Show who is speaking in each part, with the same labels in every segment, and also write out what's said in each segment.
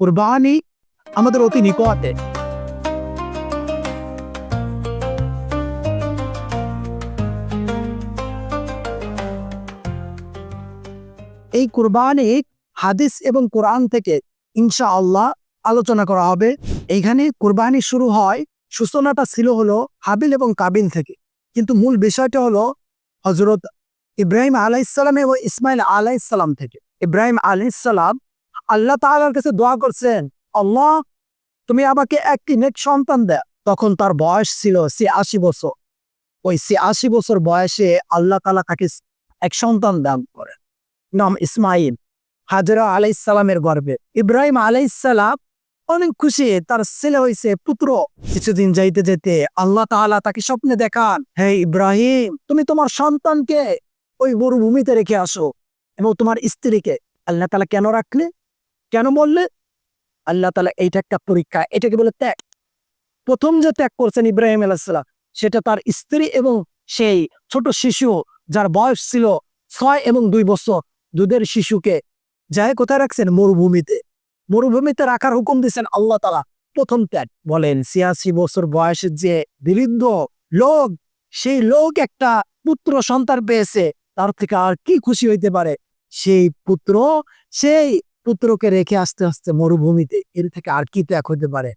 Speaker 1: কুরবানি আমাদের অতি নিকটে। এই কুরবানি হাদিস এবং কোরআন থেকে ইনশা আল্লাহ আলোচনা করা হবে। এইখানে কুরবানি শুরু হয়, সূচনাটা ছিল হলো হাবিল এবং কাবিল থেকে। কিন্তু মূল বিষয়টা হলো হজরত ইব্রাহিম আলাইসালাম এবং ইসমাইল আলাইসালাম থেকে। ইব্রাহিম আলাইসালাম আল্লাহ তাআলার কাছে দোয়া করছেন, আল্লাহ, তুমি আমাকে একটি নেক সন্তান দে তখন তার বয়স ছিল সে আশি বছর। ওই সে আশি বছর বয়সে আল্লাহ তাআলা তাকে এক সন্তান দান করেন, নাম ইসমাইল হাজরা আলাইসালামের গর্বে। ইব্রাহিম আলাইসালাম অনেক খুশি, তার ছেলে হয়েছে পুত্র। কিছুদিন যাইতে যেতে আল্লাহ তাআলা তাকে স্বপ্নে দেখান, হে ইব্রাহিম, তুমি তোমার সন্তানকে ওই মরুভূমিতে রেখে আসো এবং তোমার স্ত্রীকে আল্লাহ তালা কেন রাখলে? কেন বললে? আল্লাহ তাআলা এইটা একটা পরীক্ষা, এটাকে বলে ত্যাগ। প্রথম যে ত্যাগ করছেন ইব্রাহিম আলাইসালাম সেটা তার স্ত্রী এবং সেই ছোট শিশু যার বয়স ছিল ছয় এবং দুই বছর, দুধের শিশুকে যাই কোথায় রাখছেন? মরুভূমিতে। মরুভূমিতে রাখার হুকুম দিয়েছেন আল্লাহ তালা প্রথম ত্যাগ। বলেন, ছিয়াশি বছর বয়সের যে বৃদ্ধ লোক, সেই লোক একটা পুত্র সন্তান পেয়েছে, তার থেকে আর কি খুশি হইতে পারে? সেই পুত্র, সেই পুত্রকে রেখে আস্তে আস্তে মরুভূমিতে, এর থেকে আর কি ত্যাগ হতে পারে?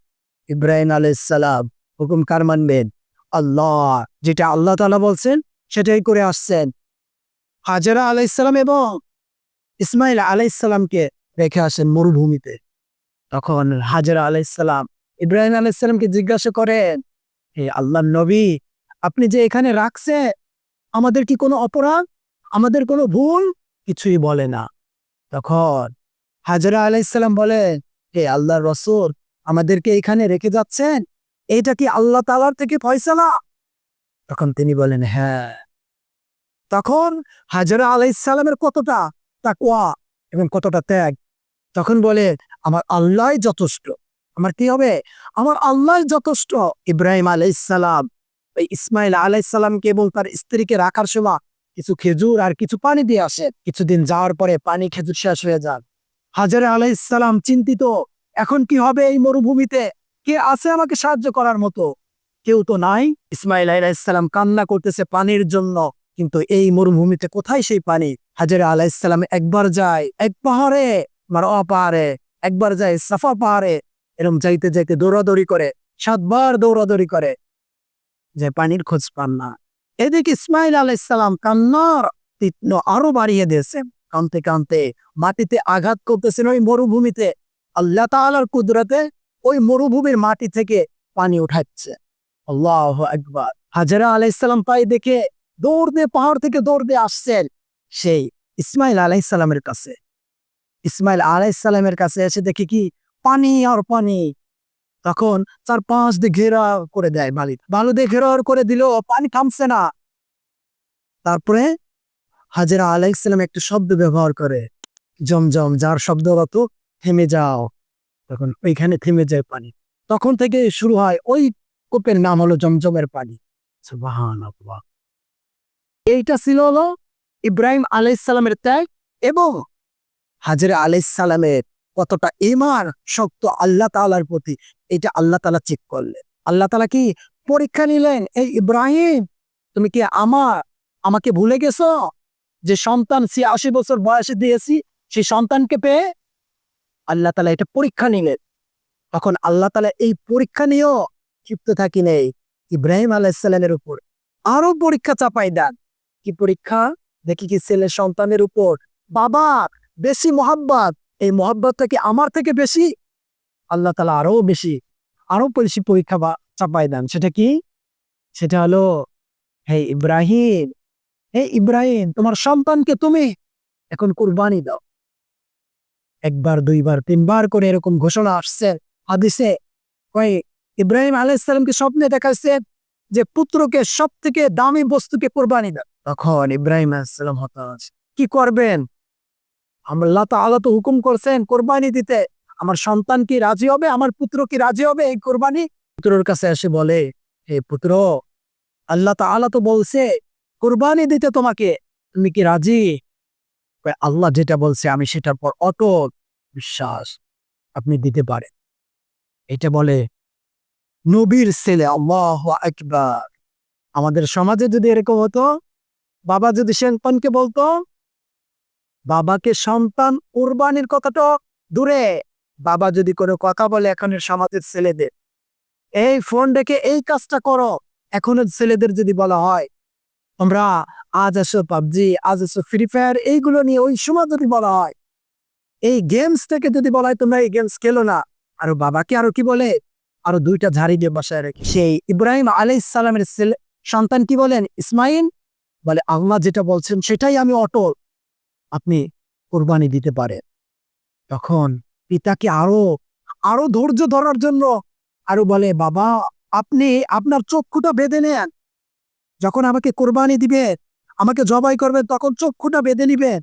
Speaker 1: ইব্রাহিম আলাইসালাম হুকুম কার মানবেন? আল্লাহ। যেটা আল্লাহ তালা বলছেন, সেটাই করে আসছেন। হাজারা আলাইসালাম এবং ইসমাইল আলাইসালামকে রেখে আসেন মরুভূমিতে। তখন হাজারা আলাইসালাম ইব্রাহিম আলাইসালামকে জিজ্ঞাসা করেন, হে আল্লাহ নবী, আপনি যে এখানে রাখছে আমাদের কি কোনো অপরাধ? আমাদের কোনো ভুল? কিছুই বলে না। তখন হাজারা আলাইসালাম বলেন, হে আল্লাহ রসুল, আমাদেরকে এখানে রেখে যাচ্ছেন? এটা কি আল্লাহ তালার থেকে ফয়সালা? তখন তিনি বলেন হ্যাঁ। তখন হাজারা আলাইসালামের কতটা তাকওয়া এবং কতটা ত্যাগ? তখন বলে, আমার আল্লাহ যথেষ্ট। আমার কি হবে? আমার আল্লাহ যথেষ্ট। ইব্রাহিম আলাইসালাম ওই ইসমাইল আলাইসালামকে এবং তার স্ত্রীকে রাখার সময় কিছু খেজুর আর কিছু পানি দিয়ে আসে। কিছুদিন যাওয়ার পরে পানি খেজুর শেষ হয়ে যান হাজারে আলাইসালাম চিন্তিত, এখন কি হবে এই মরুভূমিতে? কে আছে আমাকে সাহায্য করার মতো? কেউ তো নাই। ইসমাইল আলাইসালাম কান্না করতেছে পানির জন্য, কিন্তু এই মরুভূমিতে কোথায় সেই পানি? হাজারে আলাইসালাম একবার যায়, এক পাহাড়ে মারোয়া পাহাড়ে, একবার যায় সাফা পাহাড়ে, এরম যাইতে যাইতে দৌড়াদৌড়ি করে, সাতবার দৌড়াদৌড়ি করে, যে পানির খোঁজ পান না। এদিকে ইসমাইল আলাইসালাম কান্নার তীক্ষ্ণ আরও বাড়িয়ে দিয়েছে। কানতে কানতে মাটিতে আঘাত করতেছেন ওই মরুভূমিতে। আল্লাহ তাআলার কুদরতে ওই মরুভূমির মাটি থেকে পানি উঠাচ্ছে। আল্লাহ একবার হাজারা আলাইসালাম তাই দেখে দৌড় দিয়ে পাহাড় থেকে দৌড় দিয়ে আসছেন সেই ইসমাইল আলাইসালামের কাছে। ইসমাইল আলাইসালামের কাছে এসে দেখে কি? পানি আর পানি। তখন চার পাঁচ দিয়ে ঘেরা করে দেয় বালি বালু দিয়ে ঘেরা করে দিল, পানি থামছে না। তারপরে হাজেরা আলাইসালাম একটা শব্দ ব্যবহার করে। জমজম, যার শব্দ অত থেমে যাও। তখন ওইখানে থেমে যায় পানি। তখন থেকে শুরু হয় ওই কূপের নাম হলো জমজমের পানি। এইটা ছিল হলো ইব্রাহিম আলাইসালামের ত্যাগ এবং হাজরা আলাইসালামের কতটা ইমান শক্ত আল্লাহ তাআলার প্রতি। এটা আল্লাহ তাআলা চেক করলেন। আল্লাহ তালা কি পরীক্ষা নিলেন, এই ইব্রাহিম, তুমি কি আমার, আমাকে ভুলে গেছো? যে সন্তান সে আশি বছর বয়সে দিয়েছি, সেই সন্তানকে পেয়ে আল্লাহ তাআলা এটা পরীক্ষা নিলেন। তখন আল্লাহ তাআলা এই পরীক্ষা নিয়েও ক্ষিপ্ত থাকি নেই ইব্রাহিম আলাইসালামের উপর। আরও পরীক্ষা চাপাই দেন। কি পরীক্ষা? দেখি কি ছেলে সন্তানের উপর। বাবা, বেশি মহাব্বত। এই মহাব্বতটা কি আমার থেকে বেশি? আল্লাহ তালা আরও বেশি আরও বেশি পরীক্ষা চাপাই দেন। সেটা কি? সেটা হলো, হে ইব্রাহিম হে ইব্রাহিম, তোমার সন্তানকে তুমি এখন কুরবানি দাও। একবার, দুইবার, তিনবার করে এরকম ঘোষণা আসছে হাদিসে। কয়, ইব্রাহিম আলাইসালামকে স্বপ্নে দেখাচ্ছে যে পুত্রকে সব থেকে দামি বস্তুকে কোরবানি দাও। তখন ইব্রাহিম আলাইসালাম হতাশ। কি করবেন? আল্লাহ তাআলা তো হুকুম করছেন কোরবানি দিতে। আমার সন্তান কি রাজি হবে? আমার পুত্র কি রাজি হবে এই কোরবানি? পুত্রর কাছে এসে বলে, হে পুত্র, আল্লাহ তাআলা তো বলছে কোরবানি দিতে তোমাকে, তুমি কি রাজি? আল্লাহ যেটা বলছে আমি সেটার পর অটল বিশ্বাস আপনি দিতে পারেন। এটা বলে, নবীর ছেলে, আল্লাহ একবার আমাদের সমাজে যদি এরকম হতো, বাবা যদি সন্তানকে বলতো, বাবাকে সন্তান কোরবানির কথাটা দূরে। বাবা যদি কোনো কথা বলে, এখনের সমাজের ছেলেদের, এই ফোন রেখে এই কাজটা করো। এখনের ছেলেদের যদি বলা হয় তোমরা আজ আসো পাবজি, আজ আসো ফ্রি ফায়ার এইগুলো নিয়ে ওই সময় যদি বলা হয়, এই গেমস থেকে যদি বলা হয়, তোমরা এই গেমস খেলো না। আর বাবাকে আরও কি বলে? আরও দুইটা ঝাড়ি দিয়ে বসায় রেখে। সেই ইব্রাহিম আলাই সালামের সন্তান কি বলেন? ইসমাইল বলে, আল্লাহ যেটা বলছেন সেটাই আমি অটল, আপনি কোরবানি দিতে পারেন। তখন পিতাকে আরও আরও ধৈর্য ধরার জন্য আরও বলে, বাবা, আপনি আপনার চক্ষুটা বেঁধে নেন। যখন আমাকে কোরবানি দিবে, আমাকে জবাই করবেন তখন চক্ষুটা বেঁধে নিবেন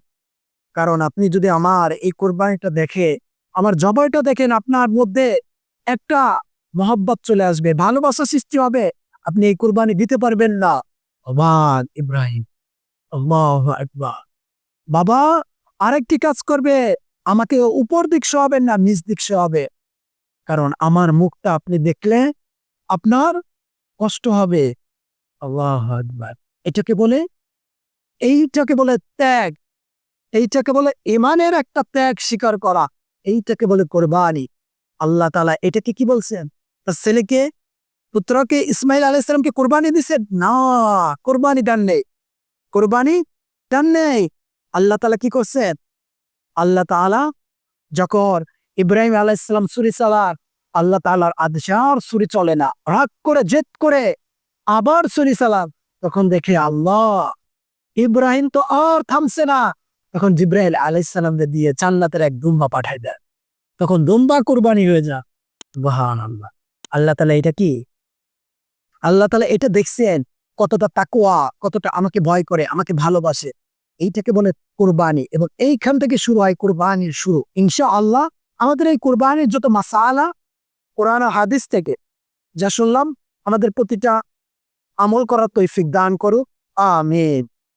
Speaker 1: কারণ আপনি যদি আমার এই কোরবানিটা দেখে, আমার জবাইটা দেখেন, আপনার মধ্যে একটা মহব্বত চলে আসবে, ভালোবাসা সৃষ্টি হবে। আপনি এই কোরবানি দিতে পারবেন না। অবান ইব্রাহিম বাবা আরেকটি কাজ করবে, আমাকে উপর দিক শোয়াবেন না, নিচ দিক শোয়াবে কারণ আমার মুখটা আপনি দেখলে আপনার কষ্ট হবে। এটাকে বলে, এইটাকে বলে ত্যাগ। এইটাকে বলে ইমানের একটা ত্যাগ স্বীকার করা। এইটাকে বলে কোরবানি। আল্লাহ তালা এটাকে কি বলছেন? তার ছেলেকে, পুত্রকে ইসমাইল আলাইসালামকে কোরবানি দিছেন? না, কোরবানি ডান নেই। কোরবানি ডান নেই। আল্লাহ তালা কি করছেন? আল্লাহ তাআলা যখন ইব্রাহিম আলাইসালাম সুরি চালার আল্লাহ তাআলার আদেশার সুরি চলে না। রাগ করে, জেদ করে আবার সুরি চালান তখন দেখে আল্লাহ, ইব্রাহিম তো আর থামছে না। তখন জিব্রাহিল আলাইসালামকে দিয়ে জান্নাতের এক দুম্বা পাঠাই দেয়। তখন দুম্বা কোরবানি হয়ে যা বাহান আল্লাহ আল্লাহ তালা এটা কি? আল্লাহ তালা এটা দেখছেন, কতটা তাকুয়া কতটা আমাকে ভয় করে, আমাকে ভালোবাসে। এইটাকে বলে কোরবানি এবং এইখান থেকে শুরু হয় কোরবানির শুরু। ইনশা আল্লাহ আমাদের এই কোরবানির যত মাসালা, কোরআন হাদিস থেকে যা শুনলাম, আমাদের প্রতিটা আমল করার তৈফিক দান করুক। আমিন।